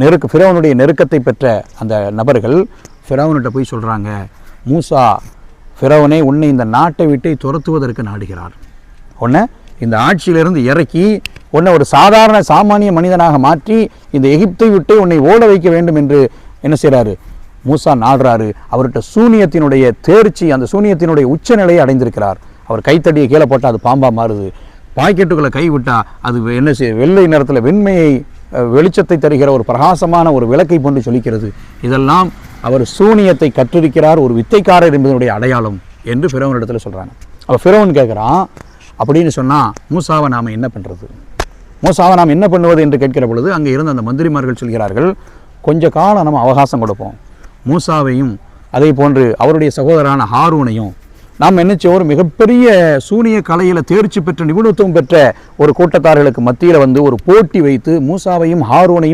நெருக்க ஃபிரௌனுடைய நெருக்கத்தை பெற்ற அந்த நபர்கள் ஃபிரௌன்கிட்ட போய் சொல்கிறாங்க மூசா ஃபிரௌனே உன்னை இந்த நாட்டை விட்டு துரத்துவதற்கு நாடுகிறார். உன்னை இந்த ஆட்சியிலிருந்து இறக்கி உன்னை ஒரு சாதாரண சாமானிய மனிதனாக மாற்றி இந்த எகிப்தை விட்டு உன்னை ஓட வைக்க வேண்டும் என்று என்ன செய்கிறாரு மூசா நாடுறாரு. அவர்கிட்ட சூனியத்தினுடைய தேர்ச்சி அந்த சூனியத்தினுடைய உச்சநிலையை அடைந்திருக்கிறார். அவர் கைத்தடியை கீழே போட்டால் அது பாம்பா மாறுது. பாக்கெட்டுக்குள்ளே கை அது என்ன செய் வெள்ளை நிறத்தில் வெண்மையை வெளிச்சத்தை தருகிற ஒரு பிரகாசமான ஒரு விளக்கை போன்று சொல்லிக்கிறது. இதெல்லாம் அவர் சூனியத்தை கற்றிருக்கிறார் ஒரு வித்தைக்காரர் என்பதனுடைய அடையாளம் என்று ஃபிரௌனிடத்தில் சொல்கிறாங்க அப்போ ஃபிரோன் கேட்குறான் அப்படின்னு சொன்னால் மூசாவை நாம் என்ன பண்ணுறது மூசாவை நாம் என்ன பண்ணுவது என்று கேட்கிற பொழுது அங்கே இருந்த அந்த மந்திரிமார்கள் சொல்கிறார்கள் கொஞ்ச காலம் நம்ம அவகாசம் கொடுப்போம். மூசாவையும் அதே போன்று அவருடைய சகோதரான ஹாரூனையும் நாம் என்ன ஒரு மிகப்பெரிய சூனிய கலையில் தேர்ச்சி பெற்ற நிபுணத்துவம் பெற்ற ஒரு கூட்டத்தார்களுக்கு மத்தியில் வந்து ஒரு போட்டி வைத்து மூசாவையும் ஹாரோனையும்